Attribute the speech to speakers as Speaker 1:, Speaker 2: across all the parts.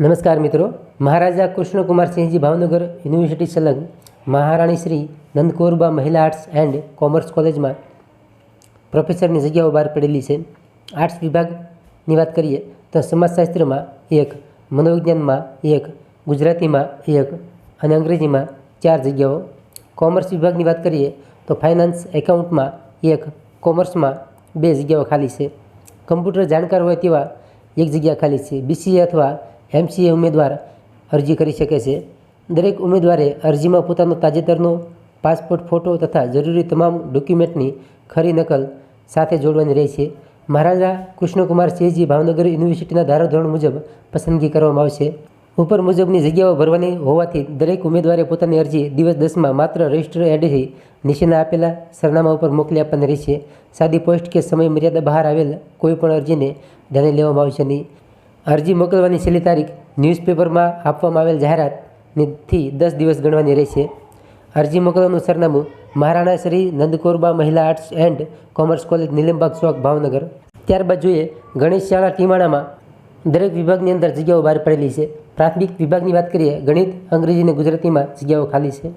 Speaker 1: નમસ્કાર મિત્રો. મહારાજા કૃષ્ણકુમારસિંહજી ભાવનગર યુનિવર્સિટી સંલગ્ન મહારાણી શ્રી નંદકોરબા મહિલા આર્ટ્સ એન્ડ કોમર્સ કોલેજમાં પ્રોફેસરની જગ્યાઓ બહાર પડેલી છે. આર્ટ્સ વિભાગની વાત કરીએ તો સમાજશાસ્ત્રમાં એક, મનોવિજ્ઞાનમાં એક, ગુજરાતીમાં એક અને અંગ્રેજીમાં ચાર જગ્યાઓ. કોમર્સ વિભાગની વાત કરીએ તો ફાઇનાન્સ એકાઉન્ટમાં એક, કોમર્સમાં બે જગ્યાઓ ખાલી છે. કમ્પ્યુટર જાણકાર હોય તેવા એક જગ્યા ખાલી છે. બીસીએ અથવા એમસીએ ઉમેદવાર અરજી કરી શકે છે. દરેક ઉમેદવારે અરજીમાં પોતાનો તાજેતરનો પાસપોર્ટ, ફોટો તથા જરૂરી તમામ ડોક્યુમેન્ટની ખરી નકલ સાથે જોડવાની રહેશે મહારાજા કૃષ્ણકુમાર સિંહજી ભાવનગર યુનિવર્સિટીના ધારાધોરણ મુજબ પસંદગી કરવામાં આવશે. ઉપર મુજબની જગ્યાઓ ભરવાની હોવાથી દરેક ઉમેદવારે પોતાની અરજી દિવસ દસમાં માત્ર રજિસ્ટર એડથી નીચેના આપેલા સરનામા ઉપર મોકલી આપવાની રહેશે. સાદી પોસ્ટ કે સમય મર્યાદા બહાર આવેલ કોઈપણ અરજીને ધ્યાને લેવામાં આવશે નહીં. અરજી મોકલવાની છેલ્લી તારીખ ન્યૂઝપેપરમાં આપવામાં આવેલ જાહેરાતથી દસ દિવસ ગણવાની રહેશે. અરજી મોકલવાનું સરનામું મહારાણા શ્રી નંદકોરબા મહિલા arts and commerce college Nilambag ચોક, ભાવનગર. ત્યારબાદ જોઈએ ગણેશ શાળા ટીમાણામાં દરેક વિભાગની અંદર જગ્યાઓ બહાર પડેલી છે. પ્રાથમિક વિભાગની વાત કરીએ, ગણિત, અંગ્રેજી અને ગુજરાતીમાં જગ્યાઓ ખાલી છે.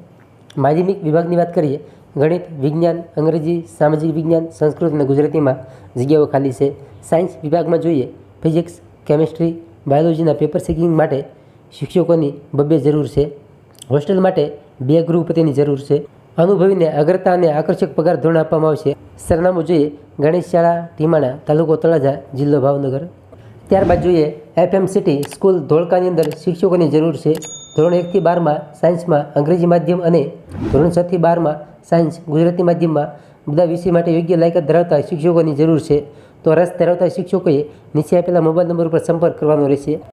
Speaker 1: માધ્યમિક વિભાગની વાત કરીએ, ગણિત, વિજ્ઞાન, અંગ્રેજી, સામાજિક વિજ્ઞાન, સંસ્કૃત અને ગુજરાતીમાં જગ્યાઓ ખાલી છે. સાયન્સ વિભાગમાં જોઈએ, ફિઝિક્સ કેમિસ્ટ્રી બાયોલોજીના પેપર ચેકિંગ માટે શિક્ષકોની બબ્બે જરૂર છે. હોસ્ટેલ માટે બે ગૃહપતિની જરૂર છે. અનુભવીને અગ્રતા અને આકર્ષક પગાર ધોરણ આપવામાં આવશે. સરનામું જોઈએ ગણેશ શાળા ટીમાણા, તાલુકો તળાજા, જિલ્લો ભાવનગર. ત્યારબાદ જોઈએ એફએમ સિટી સ્કૂલ ધોળકાની અંદર શિક્ષકોની જરૂર છે. ધોરણ એકથી બારમાં સાયન્સમાં અંગ્રેજી માધ્યમ અને ધોરણ છથી બારમાં સાયન્સ ગુજરાતી માધ્યમમાં. બધા વિષય માટે યોગ્ય લાયકાત ધરાવતા શિક્ષકોની જરૂર છે. તો રસ ધરાવતા શિક્ષકોએ નીચે આપેલા મોબાઈલ નંબર ઉપર સંપર્ક કરવાનો રહેશે.